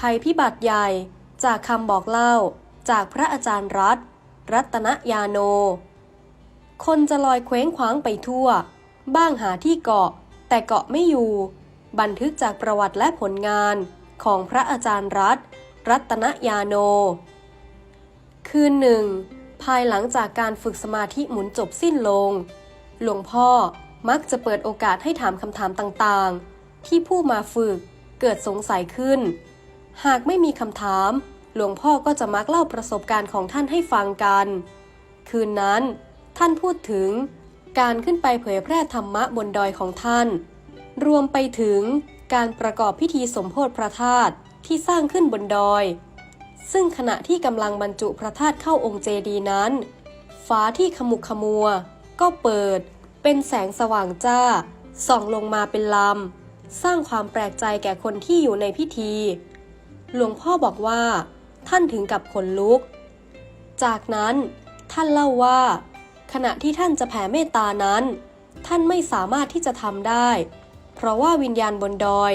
ภัยพิบัติใหญ่จากคำบอกเล่า จากพระอาจารย์รัตน์รัตนยาโน คนจะลอยเคว้งคว้างไปทั่ว บ้างหาที่เกาะ แต่เกาะไม่อยู่ บันทึกจากประวัติและผลงานของพระอาจารย์รัตน์รัตนยาโน คืนหนึ่ง ภายหลังจากการฝึกสมาธิหมุนจบสิ้นลง หลวงพ่อมักจะเปิดโอกาสให้ถามคำถามต่างๆ ที่ผู้มาฝึกเกิดสงสัยขึ้น หากไม่มีคำถาม หลวงพ่อก็จะมักเล่าประสบการณ์ของท่านให้ฟังกัน คืนนั้น ท่านพูดถึง การขึ้นไปเผยแพร่ธรรมะบนดอยของท่าน รวมไปถึงการประกอบพิธีสมโพธิพระธาตุที่สร้างขึ้นบนดอย ซึ่งขณะที่กำลังบรรจุพระธาตุเข้าองค์เจดีย์นั้น ฟ้าที่ขมุกขมัว ก็เปิด เป็นแสงสว่างจ้า ส่องลงมาเป็นลำ สร้างความแปลกใจแก่คนที่อยู่ในพิธี หลวงพ่อบอกว่า ท่านถึงกับขนลุก จากนั้นท่านเล่าว่า ขณะที่ท่านจะแผ่เมตตานั้น ท่านไม่สามารถที่จะทำได้ เพราะว่าวิญญาณบนดอย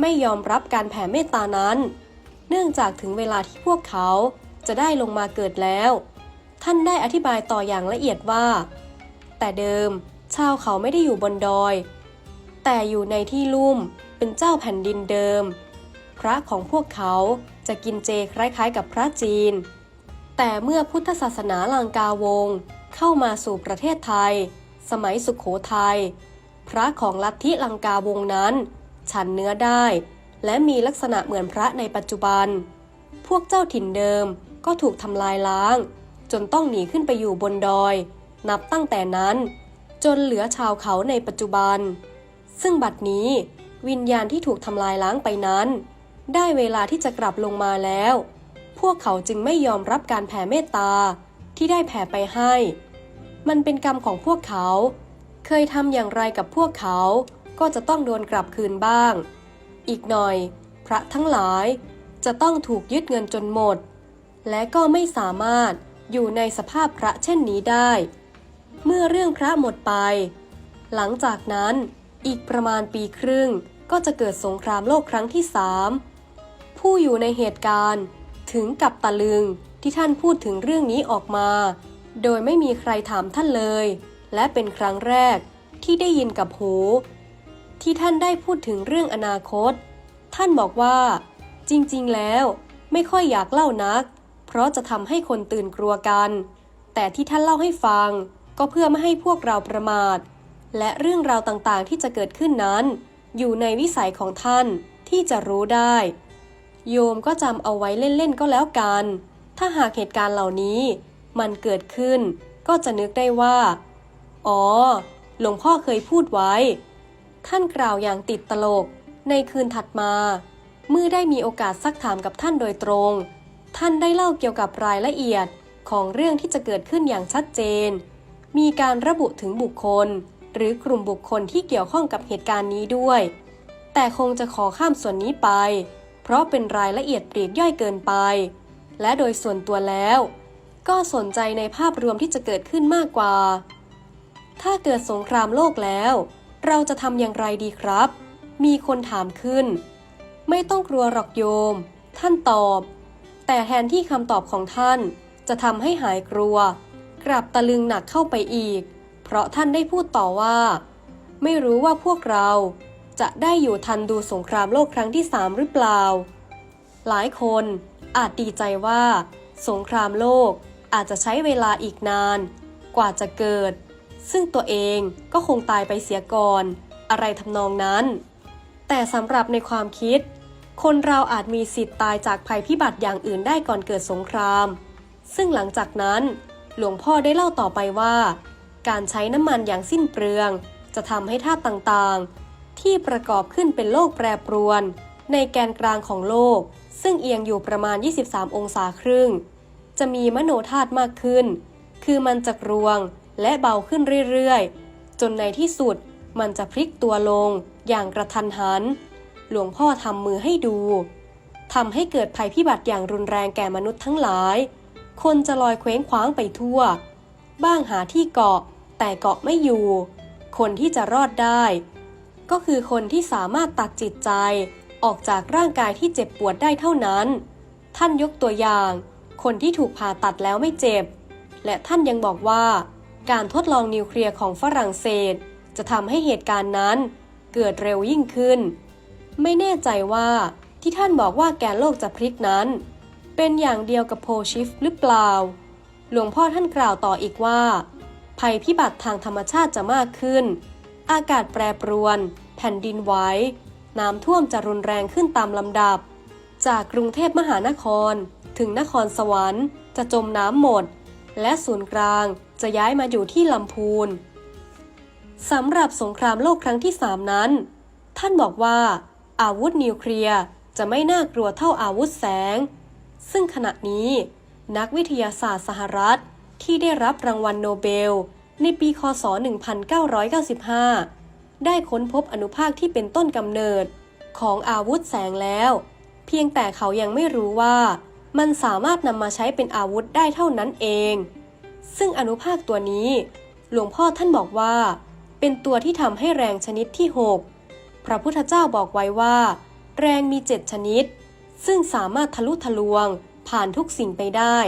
ไม่ยอมรับการแผ่เมตตานั้น เนื่องจากถึงเวลาที่พวกเขาจะได้ลงมาเกิดแล้ว ท่านได้อธิบายต่ออย่างละเอียดว่า แต่เดิมชาวเขาไม่ได้อยู่บนดอย แต่อยู่ในที่ลุ่มเป็นเจ้าแผ่นดินเดิม พระของพวกเขาจะกินเจคล้ายๆกับพระจีน แต่เมื่อพุทธศาสนาลังกาวงศ์เข้ามาสู่ประเทศไทย สมัยสุขโขทยัยพระของลัทธิลังกาวงศ์นั้น ฉันเนื้อได้ และมีลักษณะเหมือนพระในปัจจุบัน พวกเจ้าถิ่นเดิมก็ถูกทำลายล้าง จนต้องหนีขึ้นไปอยู่บนดอย นับตั้งแต่นั้น จนเหลือชาวเขาในปัจจุบัน ซึ่งบัดนี้วิญญาณที่ถูกทำลายล้างไปนั้น ได้เวลาที่จะกลับลงมาแล้ว พวกเขาจึงไม่ยอมรับการแผ่เมตตาที่ได้แผ่ไปให้ มันเป็นกรรมของพวกเขา เคยทำอย่างไรกับพวกเขา ก็จะต้องโดนกลับคืนบ้าง อีกหน่อย พระทั้งหลายจะต้องถูกยึดเงินจนหมด และก็ไม่สามารถอยู่ในสภาพพระเช่นนี้ได้ เมื่อเรื่องพระหมดไป หลังจากนั้นอีกประมาณปีครึ่งก็จะเกิดสงครามโลกครั้งที่สาม ผู้อยู่ในเหตุการณ์ ถึงกับตะลึงที่ท่านพูดถึงเรื่องนี้ออกมา โดยไม่มีใครถามท่านเลย และเป็นครั้งแรกที่ได้ยินกับหู ที่ท่านได้พูดถึงเรื่องอนาคต ท่านบอกว่า จริงๆ แล้วไม่ค่อยอยากเล่านัก เพราะจะทำให้คนตื่นกลัวกัน แต่ที่ท่านเล่าให้ฟังก็เพื่อไม่ให้พวกเราประมาท และเรื่องราวต่างๆที่จะเกิดขึ้นนั้น อยู่ในวิสัยของท่านที่จะรู้ได้ โยมก็จำเอาไว้เล่นๆก็แล้วกัน ถ้าหากเหตุการณ์เหล่านี้ มันเกิดขึ้น ก็จะนึกได้ว่า อ๋อ หลวงพ่อเคยพูดไว้ ท่านกล่าวอย่างติดตลก ในคืนถัดมา เมื่อได้มีโอกาสซักถามกับท่านโดยตรง ท่านได้เล่าเกี่ยวกับรายละเอียดของเรื่องที่จะเกิดขึ้นอย่างชัดเจน มีการระบุถึงบุคคล หรือกลุ่มบุคคลที่เกี่ยวข้องกับเหตุการณ์นี้ด้วย แต่คงจะขอข้ามส่วนนี้ไป เพราะเป็นรายละเอียดปลีกย่อยเกินไป และโดยส่วนตัวแล้ว ก็สนใจในภาพรวมที่จะเกิดขึ้นมากกว่า ถ้าเกิดสงครามโลกแล้ว เราจะทำอย่างไรดีครับ มีคนถามขึ้น ไม่ต้องกลัวหรอกโยม ท่านตอบ แต่แทนที่คำตอบของท่านจะทำให้หายกลัว กลับตะลึงหนักเข้าไปอีก เพราะท่านได้พูดต่อว่า ไม่รู้ว่าพวกเรา จะได้อยู่ทันดูสงครามโลกครั้งที่สามหรือเปล่า หลายคนอาจดีใจว่า สงครามโลกอาจจะใช้เวลาอีกนาน กว่าจะเกิด ซึ่งตัวเองก็คงตายไปเสียก่อน อะไรทำนองนั้น แต่สำหรับในความคิด คนเราอาจมีสิทธิ์ตายจากภัยพิบัติอย่างอื่นได้ก่อนเกิดสงคราม ซึ่งหลังจากนั้น หลวงพ่อได้เล่าต่อไปว่า การใช้น้ำมันอย่างสิ้นเปลือง จะทำให้ธาตุต่างๆ ที่ประกอบขึ้นเป็นโลกแปรปรวน ในแกนกลางของโลก ซึ่งเอียงอยู่ประมาณ 23 องศาครึ่ง จะมีมโนธาตุมากขึ้น คือมันจะรวงและเบาขึ้นเรื่อยๆ จนในที่สุดมันจะพลิกตัวลงอย่างกระทันหัน หลวงพ่อทำมือให้ดูทำให้เกิดภัยพิบัติอย่างรุนแรงแก่มนุษย์ทั้งหลาย คนจะลอยเคว้งคว้างไปทั่ว บ้างหาที่เกาะแต่เกาะไม่อยู่ คนที่จะรอดได้ ก็คือคนที่สามารถตัดจิตใจออกจากร่างกายที่เจ็บปวดได้เท่านั้น ท่านยกตัวอย่าง คนที่ถูกผ่าตัดแล้วไม่เจ็บ และท่านยังบอกว่า การทดลองนิวเคลียร์ของฝรั่งเศส จะทำให้เหตุการณ์นั้น เกิดเร็วยิ่งขึ้น ไม่แน่ใจว่าที่ท่านบอกว่าแกนโลกจะพลิกนั้น เป็นอย่างเดียวกับโพชิฟหรือเปล่า หลวงพ่อท่านกล่าวต่ออีกว่า ภัยพิบัติทางธรรมชาติจะมากขึ้น อากาศแปรปรวน แผ่นดินไหว น้ำท่วมจะรุนแรงขึ้นตามลำดับ จากกรุงเทพมหานคร ถึงนครสวรรค์ จะจมน้ำหมด และศูนย์กลางจะย้ายมาอยู่ที่ลำพูนสำหรับสงครามโลกครั้งที่3นั้น ท่านบอกว่า อาวุธนิวเคลียร์จะไม่น่ากลัวเท่าอาวุธแสง ซึ่งขณะนี้ นักวิทยาศาสตร์สหรัฐที่ได้รับรางวัลโนเบล ในปีคศ 1995 ได้ค้นพบอนุภาคที่เป็นต้นกำเนิดของอาวุธแสงแล้ว เพียงแต่เขายังไม่รู้ว่ามันสามารถนำมาใช้เป็นอาวุธได้เท่านั้นเอง ซึ่งอนุภาคตัวนี้ หลวงพ่อท่านบอกว่า เป็นตัวที่ทำให้แรงชนิดที่ 6 พระพุทธเจ้าบอกไว้ว่า แรงมีเจ็ดชนิด ซึ่งสามารถทะลุทะลวงผ่านทุกสิ่งไปได้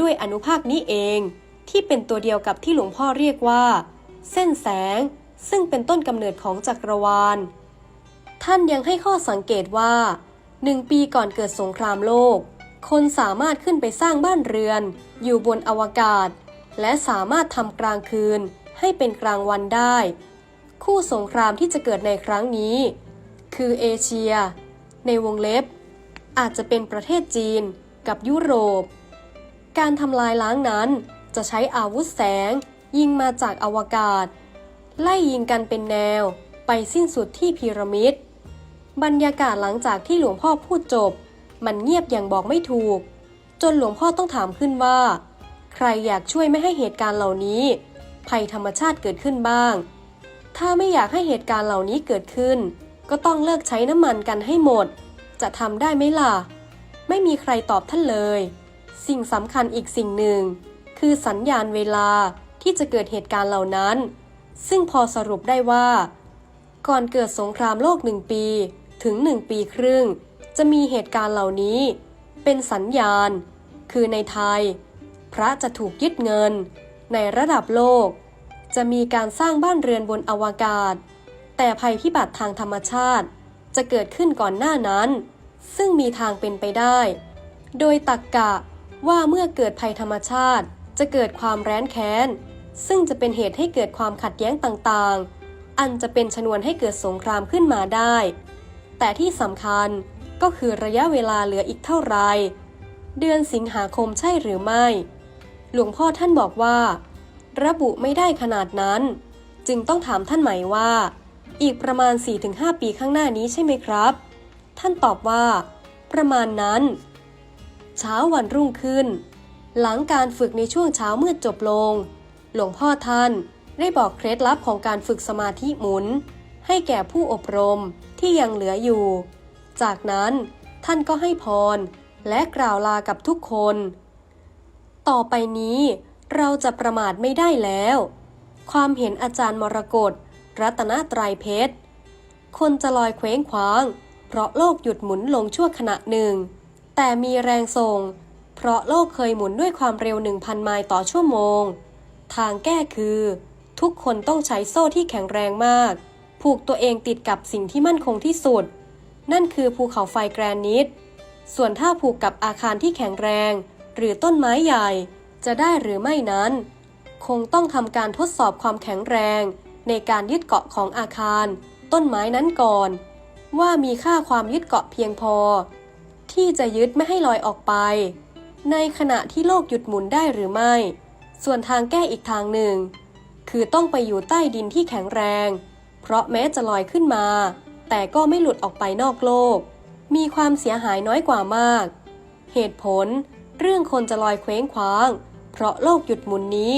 ด้วยอนุภาคนี้เอง ที่เป็นตัวเดียวกับที่หลวงพ่อเรียกว่า เส้นแสง ซึ่งเป็นต้นกำเนิดของจักรวาล ท่านยังให้ข้อสังเกตว่าหนึ่งปีก่อนเกิดสงครามโลก คนสามารถขึ้นไปสร้างบ้านเรือน อยู่บนอวกาศ และสามารถทำกลางคืนให้เป็นกลางวันได้ คู่สงครามที่จะเกิดในครั้งนี้ คือเอเชีย ในวงเล็บ อาจจะเป็นประเทศจีนกับยุโรป การทำลายล้างนั้น จะใช้อาวุธแสง ยิงมาจากอวกาศ ไล่ยิงกันเป็นแนว ไปสิ้นสุดที่พีระมิด บรรยากาศหลังจากที่หลวงพ่อพูดจบ มันเงียบอย่างบอกไม่ถูก จนหลวงพ่อต้องถามขึ้นว่า ใครอยากช่วยไม่ให้เหตุการณ์เหล่านี้ ภัยธรรมชาติเกิดขึ้นบ้าง ถ้าไม่อยากให้เหตุการณ์เหล่านี้เกิดขึ้น ก็ต้องเลิกใช้น้ำมันกันให้หมด จะทำได้ไหมล่ะ ไม่มีใครตอบท่านเลย สิ่งสำคัญอีกสิ่งหนึ่ง คือสัญญาณเวลาที่จะเกิดเหตุการณ์เหล่านั้น ซึ่งพอสรุปได้ว่า ก่อนเกิดสงครามโลกหนึ่งปีถึงหนึ่งปีครึ่ง จะมีเหตุการณ์เหล่านี้ เป็นสัญญาณ คือในไทย พระจะถูกยึดเงิน ในระดับโลก จะมีการสร้างบ้านเรือนบนอวกาศ แต่ภัยพิบัติทางธรรมชาติ จะเกิดขึ้นก่อนหน้านั้น ซึ่งมีทางเป็นไปได้ โดยตักกะว่าเมื่อเกิดภัยธรรมชาติ จะเกิดความแร้นแค้น ซึ่งจะเป็นเหตุให้เกิดความขัดแย้งต่างๆ อันจะเป็นชนวนให้เกิดสงครามขึ้นมาได้ แต่ที่สำคัญก็คือระยะเวลาเหลืออีกเท่าไหรเดือนสิงหาคมใช่หรือไม่ หลวงพ่อท่านบอกว่า ระบุไม่ได้ขนาดนั้น จึงต้องถามท่านใหม่ว่า อีกประมาณ 4-5 ปีข้างหน้านี้ใช่ไหมครับ ท่านตอบว่า ประมาณนั้น เช้าวันรุ่งขึ้น หลังการฝึกในช่วงเช้ามืดจบลง หลวงพ่อท่านได้บอกเคล็ดลับของการฝึกสมาธิหมุน ให้แก่ผู้อบรมที่ยังเหลืออยู่ จากนั้นท่านก็ให้พรและกล่าวลากับทุกคน ต่อไปนี้เราจะประมาทไม่ได้แล้ว ความเห็นอาจารย์มรกตรัตนตรัยเพชร คนจะลอยเคว้งคว้าง เพราะโลกหยุดหมุนลงชั่วขณะหนึ่ง แต่มีแรงส่ง เพราะโลกเคยหมุนด้วยความเร็ว 1,000 ไมล์ต่อชั่วโมง ทางแก้คือ ทุกคนต้องใช้โซ่ที่แข็งแรงมาก ผูกตัวเองติดกับสิ่งที่มั่นคงที่สุด นั่นคือภูเขาไฟแกรนิต ส่วนถ้าผูกกับอาคารที่แข็งแรง หรือต้นไม้ใหญ่ จะได้หรือไม่นั้น คงต้องทำการทดสอบความแข็งแรง ในการยึดเกาะของอาคาร ต้นไม้นั้นก่อน ว่ามีค่าความยึดเกาะเพียงพอ ที่จะยึดไม่ให้ลอยออกไป ในขณะที่โลกหยุดหมุนได้หรือไม่ ส่วนทางแก้อีกทางหนึ่ง คือต้องไปอยู่ใต้ดินที่แข็งแรง เพราะแม้จะลอยขึ้นมา แต่ก็ไม่หลุดออกไปนอกโลก มีความเสียหายน้อยกว่ามาก เหตุผล เรื่องคนจะลอยเคว้งคว้าง เพราะโลกหยุดหมุนนี้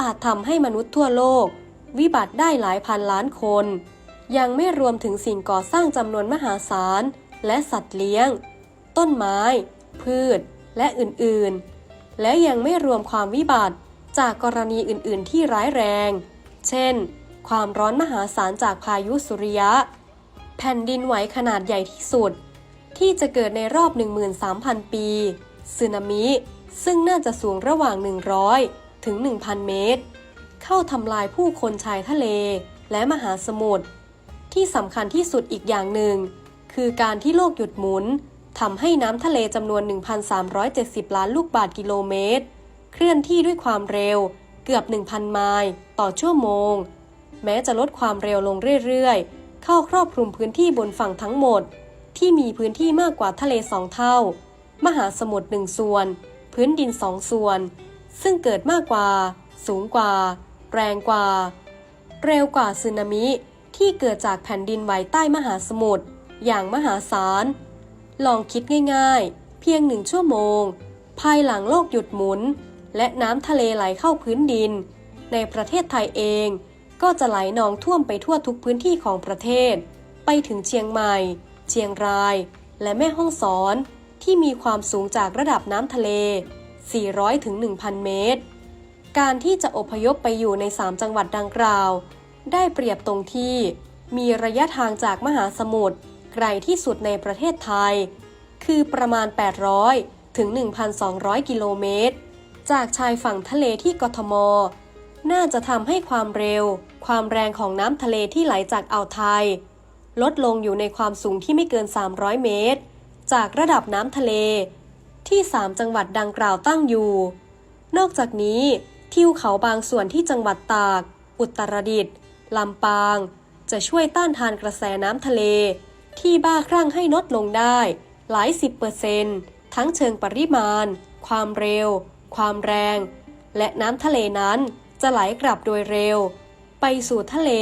อาจทำให้มนุษย์ทั่วโลก วิบัติได้หลายพันล้านคน ยังไม่รวมถึงสิ่งก่อสร้างจำนวนมหาศาลและสัตว์เลี้ยง ต้นไม้ พืช และอื่นๆ และยังไม่รวมความวิบัติจากกรณีอื่นๆ ที่ร้ายแรง เช่น ความร้อนมหาศาลจากพายุสุริยะ แผ่นดินไหวขนาดใหญ่ที่สุด ที่จะเกิดในรอบ 13,000 ปีสึนามิ ซึ่งน่าจะสูงระหว่าง 100 ถึง 1,000 เมตร เข้าทำลายผู้คนชายทะเลและมหาสมุทรที่สำคัญที่สุดอีกอย่างหนึ่ง คือการที่โลกหยุดหมุน ทำให้น้ำทะเลจำนวน 1,370 ล้านลูกบาศก์กิโลเมตร เคลื่อนที่ด้วยความเร็วเกือบ 1,000 ไมล์ต่อชั่วโมง แม้จะลดความเร็วลงเรื่อยๆ เข้าครอบคลุมพื้นที่บนฝั่งทั้งหมด ที่มีพื้นที่มากกว่าทะเลสองเท่า มหาสมุทรหนึ่งส่วน พื้นดินสองส่วน ซึ่งเกิดมากกว่า สูงกว่า แรงกว่า เร็วกว่าสึนามิที่เกิดจากแผ่นดินไหวใต้มหาสมุทรอย่างมหาศาล ลองคิดง่ายๆ เพียงหนึ่งชั่วโมง ภายหลังโลกหยุดหมุน และน้ำทะเลไหลเข้าพื้นดิน ในประเทศไทยเอง ก็จะไหลนองท่วมไปทั่วทุกพื้นที่ของประเทศ ไปถึงเชียงใหม่ เชียงราย และแม่ฮ่องสอน ที่มีความสูงจากระดับน้ำทะเล 400ถึง1,000 เมตร การที่จะอพยพไปอยู่ใน 3 จังหวัดดังกล่าว ได้เปรียบตรงที่มีระยะทางจากมหาสมุทร ไกลที่สุดในประเทศไทย คือประมาณ 800 ถึง 1,200 กิโลเมตร จากชายฝั่งทะเลที่กทม น่าจะทำให้ความเร็ว ความแรงของน้ำทะเลที่ไหลจากอ่าวไทย ลดลงอยู่ในความสูงที่ไม่เกิน 300 เมตร จากระดับน้ำทะเล ที่ 3 จังหวัดดังกล่าวตั้งอยู่ นอกจากนี้ทิวเขาบางส่วนที่จังหวัดตาก อุตรดิตถ์ลำปาง จะช่วยต้านทานกระแสน้ำทะเล ที่บ้าคลั่งให้ลดลงได้ หลายสิบเปอร์เซนต์ทั้งเชิงปริมาณ ความเร็ว ความแรง และน้ำทะเลนั้นจะไหลกลับโดยเร็ว ไปสู่ทะเล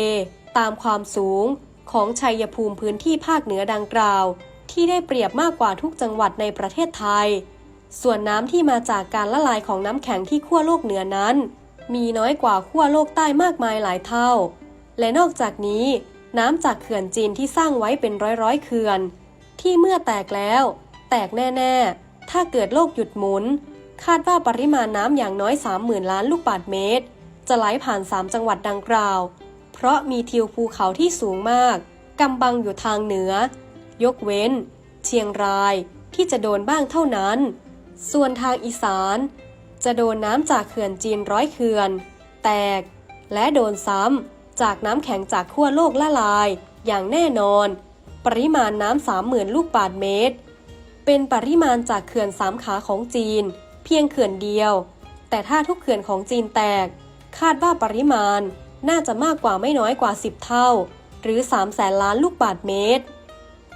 ตามความสูงของชัยภูมิพื้นที่ภาคเหนือดังกล่าว ที่ได้เปรียบมากกว่าทุกจังหวัดในประเทศไทย ส่วนน้ำที่มาจากการละลายของน้ำแข็งที่ขั้วโลกเหนือนั้น มีน้อยกว่าขั้วโลกใต้มากมายหลายเท่า และนอกจากนี้ น้ำจากเขื่อนจีนที่สร้างไว้เป็นร้อยๆเขื่อน ที่เมื่อแตกแล้ว แตกแน่ ๆ ถ้าเกิดโลกหยุดหมุน คาดว่าปริมาณน้ำอย่างน้อย 30,000 ล้านลูกบาศก์เมตร จะไหลผ่าน 3 จังหวัดดังกล่าว เพราะมีทิวภูเขาที่สูงมากกำบังอยู่ทางเหนือ ยกเว้น เชียงรายที่จะโดนบ้างเท่านั้น ส่วนทางอีสาน จะโดนน้ำจากเขื่อนจีนร้อยเขื่อน แตก และโดนซ้ำ จากน้ำแข็งจากขั้วโลกละลาย อย่างแน่นอน ปริมาณน้ำสามหมื่นลูกบาศก์เมตร เป็นปริมาณจากเขื่อนสามขาของจีน เพียงเขื่อนเดียว แต่ถ้าทุกเขื่อนของจีนแตก คาดว่าปริมาณน่าจะมากกว่าไม่น้อยกว่า 10 เท่า หรือ3แสนล้านลูกบาศก์เมตร